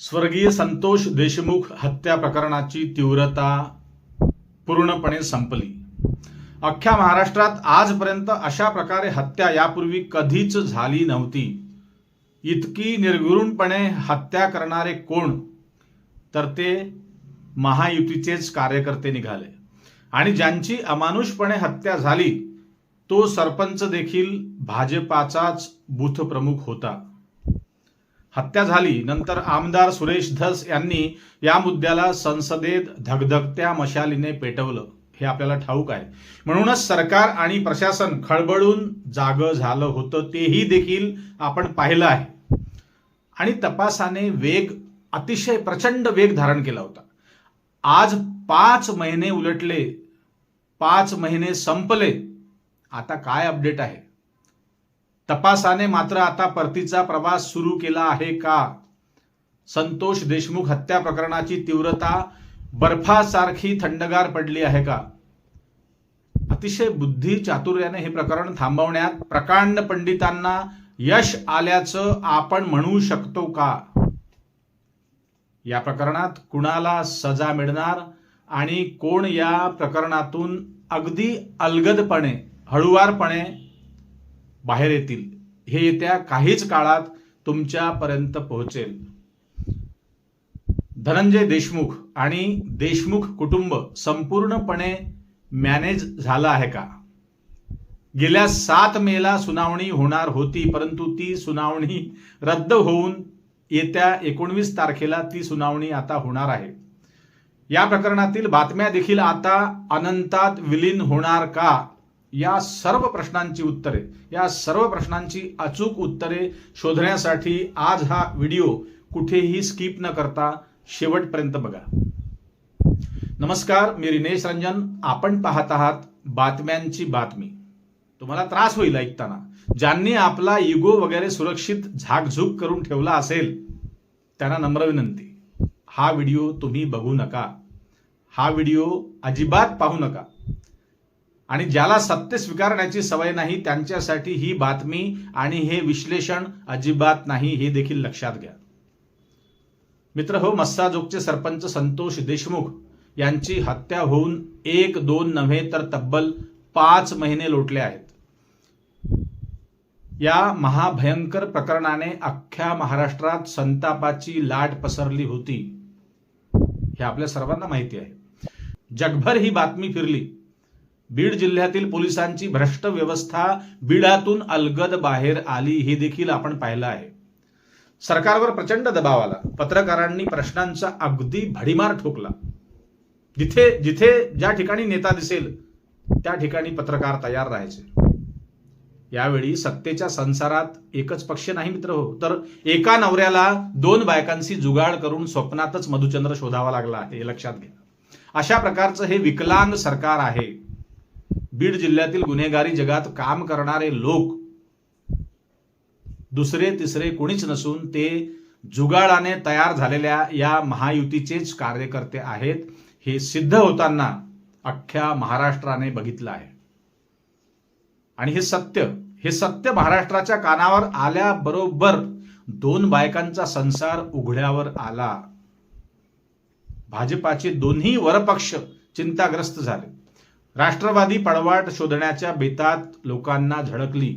स्वर्गीय संतोष देशमुख हत्या प्रकरणाची तीव्रता पूर्णपणे संपली. अख्ख्या महाराष्ट्रात आजपर्यंत अशा प्रकारे हत्या यापूर्वी कधीच झाली नव्हती. इतकी निर्गुरूणपणे हत्या करणारे कोण? तर ते महायुतीचेच कार्यकर्ते निघाले. आणि ज्यांची अमानुषपणे हत्या झाली तो सरपंच देखील भाजपाचाच बूथ प्रमुख होता. हत्या झाली. नंतर आमदार सुरेश धस यांनी या मुद्द्याला संसदेत धगधगत्या मशालीने पेटवलं. हे आपल्याला ठाऊक आहे. म्हणूनच सरकार आणि प्रशासन खळबळून जाग झालं होतं तेही देखील आपण पाहिलं आहे. आणि तपासाने वेग अतिशय प्रचंड वेग धारण केला होता. आज पाच महिने उलटले पाच महिने संपले. आता काय अपडेट आहे? तपासाने मात्र आता परतीचा प्रवास सुरू केला आहे का? संतोष देशमुख हत्या प्रकरणाची तीव्रता बर्फासारखी थंडगार पडली आहे का? अतिशय बुद्धी चातुर्याने हे प्रकरण थांबवण्यात प्रकांड पंडितांना यश आल्याचं आपण म्हणू शकतो का? या प्रकरणात कुणाला सजा मिळणार आणि कोण या प्रकरणातून अगदी अलगदपणे हळुवारपणे बाहेर येतील. हे येत्या काहीच काळात तुमच्यापर्यंत पोहोचेल. धनंजय देशमुख आणि देशमुख कुटुंब संपूर्णपणे मॅनेज झालं आहे का? गेल्या सात मेला सुनावणी होणार होती परंतु ती सुनावणी रद्द होऊन येत्या एकोणवीस तारखेला ती सुनावणी आता होणार आहे. या प्रकरणातील बातम्या देखील आता अनंतात विलीन होणार का? या सर्व प्रश्नांची उत्तरे या सर्व प्रश्नांची अचूक उत्तरे शोधण्यासाठी आज हा व्हिडिओ कुठेही स्किप न करता शेवटपर्यंत बघा. नमस्कार मी रिनेश रंजन. आपण पाहत आहात बातम्यांची बातमी. तुम्हाला त्रास होईल ऐकताना. ज्यांनी आपला इगो वगैरे सुरक्षित झाकझूक करून ठेवला असेल त्यांना नम्र विनंती. हा व्हिडिओ तुम्ही बघू नका. हा व्हिडिओ अजिबात पाहू नका. आणि ज्याला सत्य स्वीकारण्याची सवय नाही त्यांच्यासाठी ही बातमी आणि हे विश्लेषण अजिबात नाही हे देखील लक्षात घ्या. मित्र हो मस्साजोगचे सरपंच संतोष देशमुख यांची हत्या होऊन एक दोन नव्हे तर तब्बल पाच महिने लोटले आहेत. या महाभयंकर प्रकरणाने अख्ख्या महाराष्ट्रात संतापाची लाट पसरली होती. हे आपल्या सर्वांना माहिती आहे. जगभर ही बातमी फिरली. बीड जिल्ह्यातील पोलिसांची भ्रष्ट व्यवस्था बीडातून अलगद बाहेर आली हे देखील आपण पाहिलं आहे. सरकारवर प्रचंड दबाव आला. पत्रकारांनी प्रश्नांचा अगदी भडीमार ठोकला. जिथे जिथे ज्या ठिकाणी नेता दिसेल त्या ठिकाणी पत्रकार तयार राहायचे. यावेळी सत्तेच्या संसारात एकच पक्ष नाही मित्र हो. तर एका नवऱ्याला दोन बायकांशी जुगाड करून स्वप्नातच मधुचंद्र शोधावा लागला हे लक्षात घ्या. अशा प्रकारचं हे विकलांग सरकार आहे. बीड जिल्ह्यातील गुन्हेगारी जगात काम करणारे लोक दुसरे तिसरे कोणीच नसून ते जुगाडाने तयार झालेल्या या महायुतीचेच कार्यकर्ते आहेत. हे सिद्ध होताना अख्ख्या महाराष्ट्राने बघितलं आहे. आणि हे सत्य हे सत्य महाराष्ट्राच्या कानावर आल्याबरोबर दोन बायकांचा संसार उघड्यावर आला. भाजपाचे दोन्ही वरपक्ष चिंताग्रस्त झाले. राष्ट्रवादी पळवाट शोधण्याच्या बेतात लोकांना झळकली.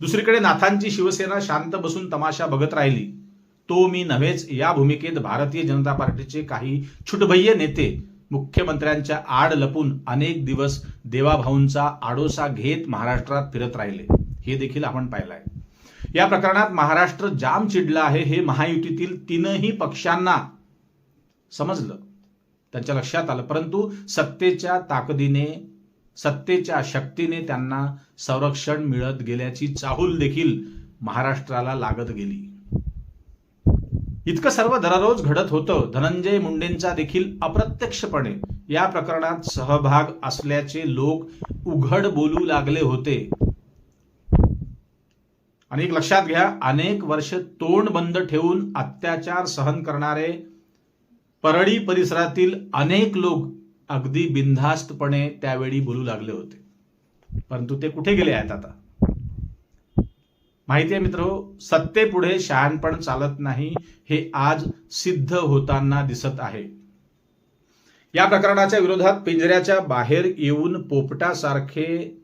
दुसरीकडे नाथांची शिवसेना शांत बसून तमाशा बघत राहिली. तो मी नव्हेच या भूमिकेत भारतीय जनता पार्टीचे काही छुटभय्य नेते मुख्यमंत्र्यांच्या आड लपून अनेक दिवस देवाभाऊंचा आडोसा घेत महाराष्ट्रात फिरत राहिले. हे देखील आपण पाहिलं आहे या प्रकरणात महाराष्ट्र जाम चिडला आहे हे महायुतीतील तीनही पक्षांना समजलं. त्यांच्या लक्षात आलं. परंतु सत्तेच्या ताकदीने सत्तेच्या शक्तीने त्यांना संरक्षण मिळत गेल्याची चाहूल देखील महाराष्ट्राला लागत गेली. इतकं सर्व दररोज घडत होतं. धनंजय मुंडेंचा देखील अप्रत्यक्षपणे या प्रकरणात सहभाग असल्याचे लोक उघड बोलू लागले होते. आणि एक लक्षात घ्या अनेक वर्ष तोंड बंद ठेवून अत्याचार सहन करणारे परळी परिसरातील अनेक लोक अगदी बिनधास्तपणे त्यावेळी बोलू लागले होते. परंतु ते कुठे गेले आहेत आता? माहिती आहे मित्र सत्तेपुढे शहाणपण चालत नाही हे आज सिद्ध होताना दिसत आहे. या प्रकरणाच्या विरोधात पिंजऱ्याच्या बाहेर येऊन पोपटासारखे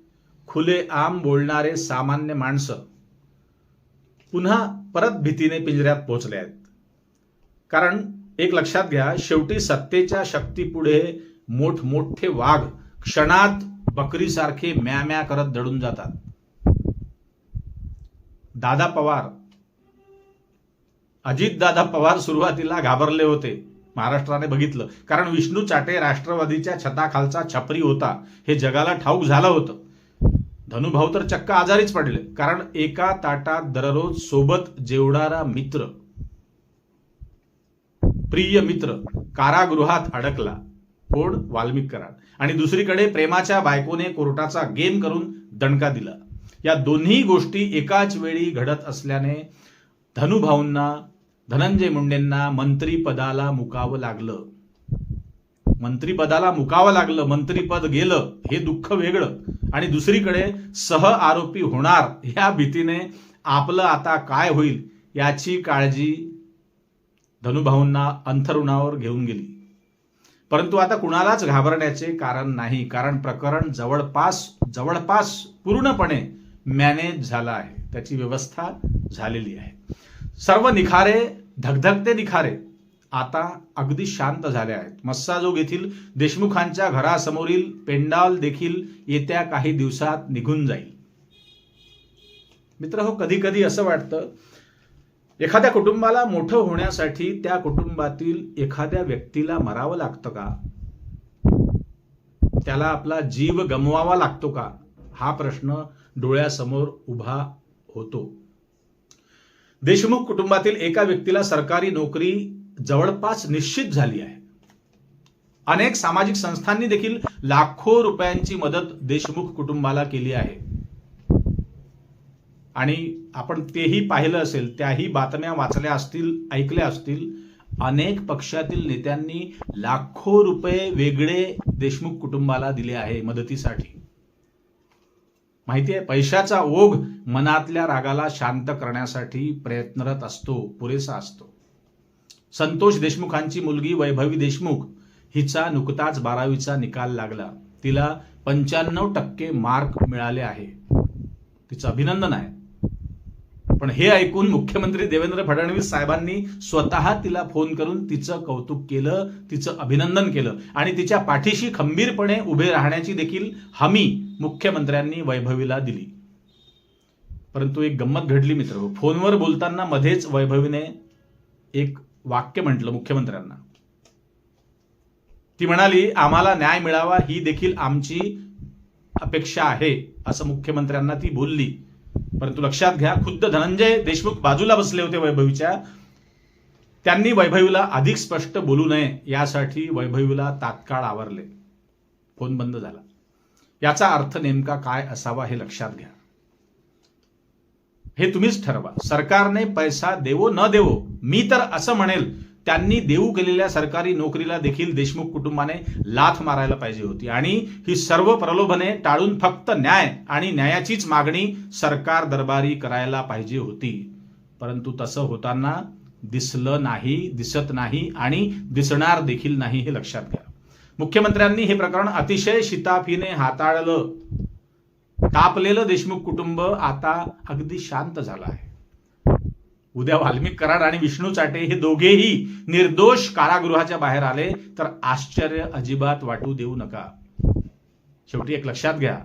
खुलेआम बोलणारे सामान्य माणसं पुन्हा परत भीतीने पिंजऱ्यात पोहोचले आहेत. कारण एक लक्षात घ्या शेवटी सत्तेच्या शक्तीपुढे मोठमोठे वाघ क्षणात बकरीसारखे म्या म्या करत दडून जातात. दादा पवार. अजितदादा पवार सुरुवातीला घाबरले होते महाराष्ट्राने बघितलं. कारण विष्णू चाटे राष्ट्रवादीच्या छताखालचा छपरी होता. हे जगाला ठाऊक झालं होतं. धनुभाऊ तर चक्क आजारीच पडले. कारण एका ताटात दररोज सोबत जेवणारा मित्र प्रिय मित्र कारागृहात अडकला. फोड वाल्मिक कराड आणि दुसरीकडे प्रेमाच्या बायकोने कोर्टाचा गेम करून दणका दिला. या दोन्ही गोष्टी एकाच वेळी घडत असल्याने धनुभाऊंना धनंजय मुंडेंना मंत्रीपदाला मुकावं लागलं. मंत्रीपदाला मुकावं लागलं. मंत्रीपद गेलं. हे दुःख वेगळं. आणि दुसरीकडे सह आरोपी होणार या भीतीने आपलं आता काय होईल याची काळजी धनुभाऊंना अंथरुणावर घेऊन गेली. परंतु आता कुणालाच घाबरण्याचे कारण नाही कारण प्रकरण जवळपास जवळपास पूर्णपणे मॅनेज झालं आहे. त्याची व्यवस्था झालेली आहे. सर्व निखारे धगधगते निखारे आता अगदी शांत झाले आहेत. मस्साजोग येथील देशमुखांच्या घरासमोरील पेंडाल देखील येत्या काही दिवसात निघून जाईल. मित्र हो कधी कधी असं वाटतं एखाद्या कुटुंबाला मोठं होण्यासाठी त्या कुटुंबातील एखाद्या व्यक्तीला मरावं लागतं का? त्याला आपला जीव गमवावा लागतो का? हा प्रश्न डोळ्यासमोर उभा होतो. देशमुख कुटुंबातील एका व्यक्तीला सरकारी नोकरी जवळपास निश्चित झाली आहे. अनेक सामाजिक संस्थांनी देखील लाखो रुपयांची मदत देशमुख कुटुंबाला केली आहे. आणि आपण तेही पाहिलं असेल त्याही बातम्या वाचल्या असतील ऐकल्या असतील अनेक पक्षातील नेत्यांनी लाखो रुपये वेगळे देशमुख कुटुंबाला दिले आहे मदतीसाठी. माहिती आहे पैशाचा ओघ मनातल्या रागाला शांत करण्यासाठी प्रयत्नरत असतो पुरेसा असतो. संतोष देशमुखांची मुलगी वैभवी देशमुख हिचा नुकताच बारावीचा निकाल लागला. तिला पंच्याण्णव टक्के मार्क मिळाले आहे. तिचं अभिनंदन आहे. पण हे ऐकून मुख्यमंत्री देवेंद्र फडणवीस साहेबांनी स्वतः तिला फोन करून तिचं कौतुक केलं तिचं अभिनंदन केलं आणि तिच्या पाठीशी खंबीरपणे उभे राहण्याची देखील हमी मुख्यमंत्र्यांनी वैभवीला दिली. परंतु एक गंमत घडली मित्र फोनवर बोलताना मध्येच वैभवीने एक वाक्य म्हटलं मुख्यमंत्र्यांना. ती म्हणाली आम्हाला न्याय मिळावा ही देखील आमची अपेक्षा आहे असं मुख्यमंत्र्यांना ती बोलली. परंतु लक्षात घ्या खुद्द धनंजय देशमुख बाजूला बसले होते वैभवीच्या. त्यांनी वैभवीला अधिक स्पष्ट बोलू नये यासाठी वैभवीला तात्काळ आवरले. फोन बंद झाला. याचा अर्थ नेमका काय असावा हे लक्षात घ्या. हे तुम्हीच ठरवा. सरकारने पैसा देवो न देवो मी तर असं म्हणेल त्यांनी देऊ केलेल्या सरकारी नोकरीला देखील देशमुख कुटुंबाने लाथ मारायला पाहिजे होती. आणि ही सर्व प्रलोभने टाळून फक्त न्याय आणि न्यायाचीच मागणी सरकार दरबारी करायला पाहिजे होती. परंतु तसं होताना दिसलं नाही दिसत नाही आणि दिसणार देखील नाही हे लक्षात घ्या. मुख्यमंत्र्यांनी हे प्रकरण अतिशय शिताफीने हाताळलं. तापलेलं देशमुख कुटुंब आता अगदी शांत झालं आहे. उद्या वाल्मिक कराड आणि विष्णू चाटे हे दोघेही निर्दोष कारागृहाच्या बाहेर आले तर आश्चर्य अजिबात वाटू देऊ नका. शेवटी एक लक्षात घ्या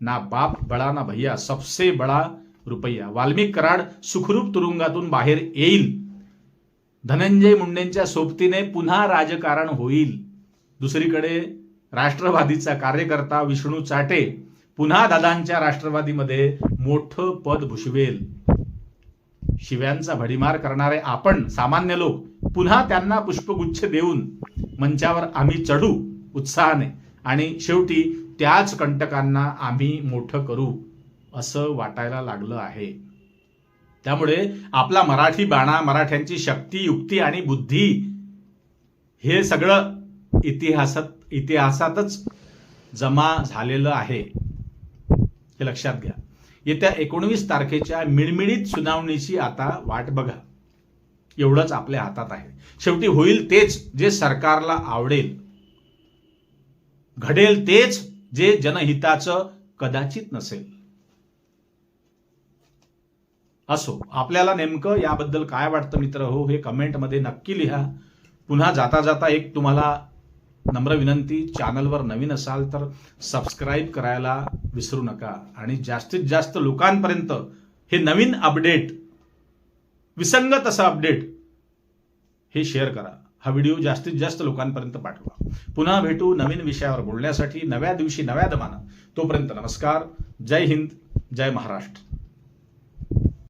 ना बाप बडा ना भैया सबसे बडा रुपया. वाल्मिक कराड सुखरूप तुरुंगातून बाहेर येईल. धनंजय मुंडेंच्या सोबतीने पुन्हा राजकारण होईल. दुसरीकडे राष्ट्रवादीचा कार्यकर्ता विष्णू चाटे पुन्हा दादांच्या राष्ट्रवादीमध्ये मोठं पद भुषवेल. शिव्यांचा भडीमार करणारे आपण सामान्य लोक पुन्हा त्यांना पुष्पगुच्छ देऊन मंचावर आम्ही चढू उत्साहाने. आणि शेवटी त्याच कंटकांना आम्ही मोठं करू असं वाटायला लागलं आहे. त्यामुळे आपला मराठी बाणा मराठ्यांची शक्ती युक्ती आणि बुद्धी हे सगळं इतिहासात इतिहासातच जमा झालेलं आहे. हे लक्षात घ्या. येत्या एकोणवीस तारखेच्या मिळमिळीत सुनावणीची आता वाट बघा. एवढंच आपल्या हातात आहे. शेवटी होईल तेच जे सरकारला आवडेल. घडेल तेच जे जनहिताचं कदाचित नसेल. असो आपल्याला नेमकं याबद्दल काय वाटतं मित्र? हो हे कमेंटमध्ये नक्की लिहा. पुन्हा जाता जाता एक तुम्हाला नम्र विनंती चॅनलवर नवीन असाल तर सबस्क्राईब करायला विसरू नका. आणि जास्तीत जास्त लोकांपर्यंत हे नवीन अपडेट विसंगत असं अपडेट हे शेअर करा. हा व्हिडिओ जास्तीत जास्त लोकांपर्यंत पाठवा. पुन्हा भेटू नवीन विषयावर बोलण्यासाठी नव्या दिवशी नव्या दमानं तोपर्यंत नमस्कार. जय हिंद. जय महाराष्ट्र.